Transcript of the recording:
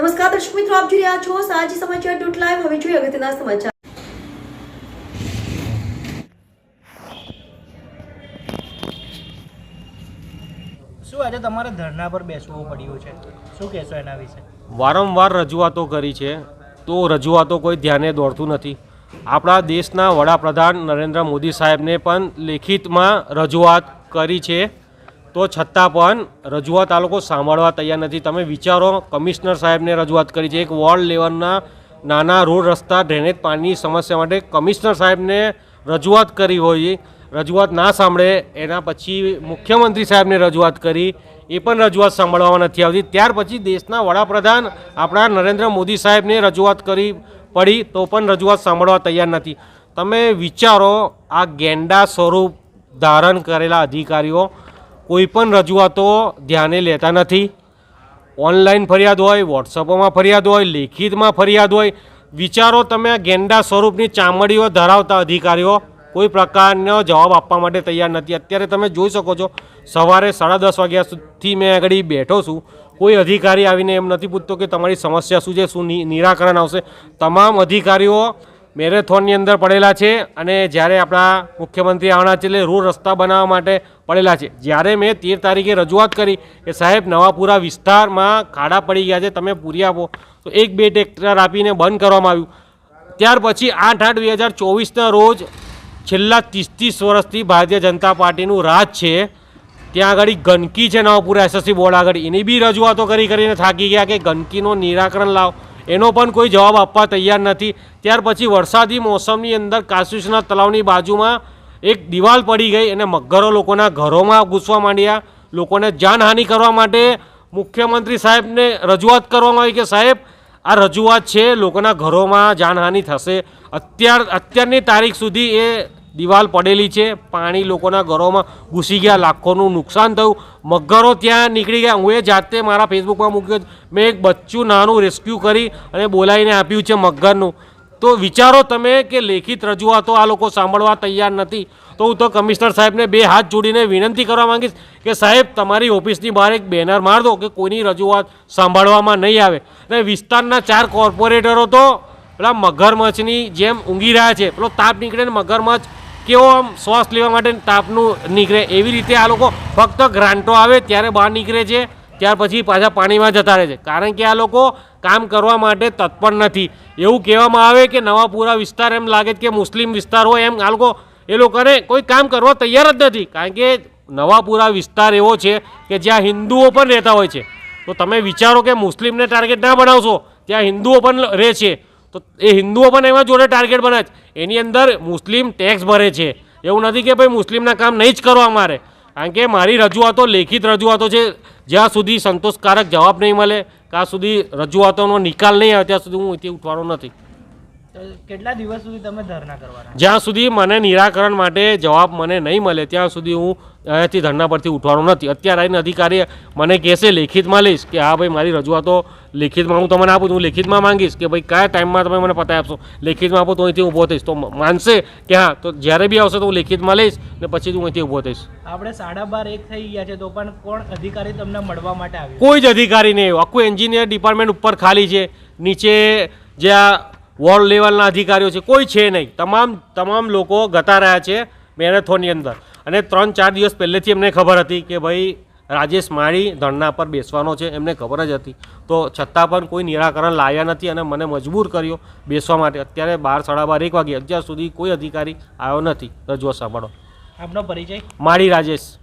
નમસ્કાર દર્શક મિત્રો આપ જોઈ રહ્યા છો સાંજે સમાચાર ડોટ લાઈવ. હવે જોઈએ અગત્યના સમાચાર. શું આજે તમારે ધરણા પર બેસવું પડ્યું છે? શું કહેશો એના વિશે? વારંવાર રજૂઆતો કરી છે તો રજૂઆતો કોઈ ધ્યાને દોડતું નથી. આપણા દેશના વડાપ્રધાન નરેન્દ્ર મોદી સાહેબને પણ લેખિતમાં રજૂઆત કરી છે. તો છતાં પણ રજૂઆત આ લોકો સાંભળવા તૈયાર નથી. તમે વિચારો, કમિશનર સાહેબને રજૂઆત કરી છે, એક વોર્ડ લેવલના નાના રોડ રસ્તા, ડ્રેનેજ પાણીની સમસ્યા માટે કમિશનર સાહેબને રજૂઆત કરી હોય, રજૂઆત ના સાંભળે, એના પછી મુખ્યમંત્રી સાહેબને રજૂઆત કરી, એ પણ રજૂઆત સાંભળવામાં નથી આવતી. ત્યાર પછી દેશના વડાપ્રધાન આપણા નરેન્દ્ર મોદી સાહેબને રજૂઆત કરી પડી, તો પણ રજૂઆત સાંભળવા તૈયાર નથી. તમે વિચારો, આ ગેંડા સ્વરૂપ ધારણ કરેલા અધિકારીઓ કોઈ પણ રજૂઆતો ધ્યાને લેતા નથી. ઓનલાઈન ફરિયાદ હોય, વોટ્સઅપમાં ફરિયાદ હોય, લેખિતમાં ફરિયાદ હોય. વિચારો તમે ગેંડા સ્વરૂપની ચામડીઓ ધરાવતા અધિકારીઓ. કોઈ પ્રકારનો જવાબ આપવા માટે તૈયાર નથી. અત્યારે તમે જોઈ શકો છો, સવારે સાડા દસ વાગ્યા સુધી મેં આગળ બેઠો છું. કોઈ અધિકારી આવીને એમ નથી પૂછતો કે તમારી સમસ્યા શું છે, શું નિરાકરણ આવશે. તમામ અધિકારીઓ મેરેથોનની અંદર પડેલા છે અને જ્યારે આપણા મુખ્યમંત્રી આવવાના છે એટલે રોડ રસ્તા બનાવવા માટે પડેલા છે. જ્યારે મેં તેર તારીખે રજૂઆત કરી કે સાહેબ, નવાપુરા વિસ્તારમાં ખાડા પડી ગયા છે, તમે પૂરી આપો. તો એક બે ટ્રેક્ટર આપીને બંધ કરવામાં આવ્યું. ત્યાર પછી આઠ આઠ બે હજાર ચોવીસના રોજ છેલ્લા ત્રીસ ત્રીસ વર્ષથી ભારતીય જનતા પાર્ટીનું રાજ છે. ત્યાં આગળ ગંદકી છે નવાપુરા એસએસસી બોર્ડ આગળ. એની બી રજૂઆતો કરી કરીને થાકી ગયા કે ગંદકીનું નિરાકરણ લાવ. એનો પણ કોઈ જવાબ આપવા તૈયાર નથી. ત્યાર પછી વરસાદી મોસમની અંદર કાશીસના તળાવની બાજુમાં એક દિવાલ પડી ગઈ અને મગરો લોકોના ઘરોમાં ઘૂસવા માંડ્યા. લોકોને જાનહાનિ કરવા માટે મુખ્યમંત્રી સાહેબને રજૂઆત કરવામાં આવી કે, સાહેબ, આ રજૂઆત છે, લોકોના ઘરોમાં જાનહાનિ થશે. અત્યાર, અત્યારની તારીખ સુધી એ દિવાલ પડેલી છે. પાણી લોકોના ઘરોમાં ઘૂસી ગયા. લાખોનું નુકસાન થયું. મગરો ત્યાં નીકળી ગયા. હું એ જાતે મારા ફેસબુકમાં મૂક્યો. મેં એક બચ્ચું નાનું રેસ્ક્યુ કરી અને બોલાવીને આપ્યું છે મગરનું. તો વિચારો તમે કે લેખિત રજૂઆતો આ લોકો સાંભળવા તૈયાર નથી. તો હું તો કમિશનર સાહેબને બે હાથ જોડીને વિનંતી કરવા માંગીશ કે સાહેબ, તમારી ઓફિસની બહાર એક બેનર માર દો કે કોઈની રજૂઆત સાંભળવામાં નહીં આવે. અને વિસ્તારના ચાર કોર્પોરેટરો તો પેલા મગરમચ્છની જેમ ઊંઘી રહ્યા છે. પેલો તાપ નીકળે ને મગરમચ્છ કેવો આમ શ્વાસ લેવા માટે તાપનું નીકળે એવી રીતે આ લોકો ફક્ત ગ્રાન્ટો આવે ત્યારે બહાર નીકળે છે, ત્યાર પછી પાછા પાણીમાં જતા રહે છે. કારણ કે આ લોકો કામ કરવા માટે તત્પર નથી. એવું કહેવામાં આવે કે નવાપુરા વિસ્તાર એમ લાગે કે મુસ્લિમ વિસ્તાર હોય એમ આ લોકો, એ લોકોને કોઈ કામ કરવા તૈયાર જ નથી. કારણ કે નવાપુરા વિસ્તાર એવો છે કે જ્યાં હિન્દુઓ પણ રહેતા હોય છે. તો તમે વિચારો કે મુસ્લિમને ટાર્ગેટ ના બનાવશો, ત્યાં હિન્દુઓ પણ રહે છે. તો એ હિન્દુઓ પણ એમાં જોડે ટાર્ગેટ બને છે. એની અંદર મુસ્લિમ ટેક્સ ભરે છે. એવું નથી કે ભાઈ મુસ્લિમના કામ નહીં જ કરવા મારે કારણ કે મારી રજૂઆતો, લેખિત રજૂઆતો છે, જ્યાં સુધી સંતોષકારક જવાબ નહીં મળે, ત્યાં સુધી રજૂઆતોનો નિકાલ નહીં આવે, ત્યાં સુધી હું અહીંથી ઉઠવાનો નથી. કેટલા દિવસ સુધી તમે ધરના કરવાના? જ્યાં સુધી મને નિરાકરણ માટે જવાબ મને નહીં મળે ત્યાં સુધી હું અહીંયાથી ધરના પરથી ઉઠવાનો નથી. અત્યારે આવીને અધિકારી મને કહેશે લેખિતમાં લઈશ. કે હા ભાઈ મારી રજૂઆતો લેખિતમાં હું તમને આપું હું લેખિતમાં માંગીશ. કે ભાઈ કયા ટાઈમમાં તમે મને પતાવી આપશો? લેખિતમાં આપો તો અહીંથી ઊભો થઈશ. તો માનશે કે હા તો જ્યારે બી આવશે તો હું લેખિતમાં લઈશ ને પછી હું અહીંથી ઊભો થઈશ. આપણે સાડા બાર એક થઈ ગયા છે તો પણ કોણ અધિકારી તમને મળવા માટે આવ્યો? કોઈ જ અધિકારી નહીં આખું એન્જિનિયર ડિપાર્ટમેન્ટ ઉપર ખાલી છે. નીચે જ્યાં વોર્ડ લેવલના અધિકારીઓ છે. કોઈ છે નહીં. તમામ તમામ લોકો ગતા રહ્યા છે મેરેથોનની અંદર. અને ત્રણ ચાર દિવસ પહેલેથી એમને ખબર હતી કે ભાઈ રાજેશ માળી ધરણા પર બેસવાનો છે. એમને ખબર જ હતી. તો છતાં પણ કોઈ નિરાકરણ લાવ્યા નથી અને મને મજબૂર કર્યો બેસવા માટે. અત્યારે બાર સાડા બાર એક વાગે અત્યાર સુધી કોઈ અધિકારી આવ્યો નથી. રજૂઆત સાંભળો. આપનો પરિચય? માળી રાજેશ.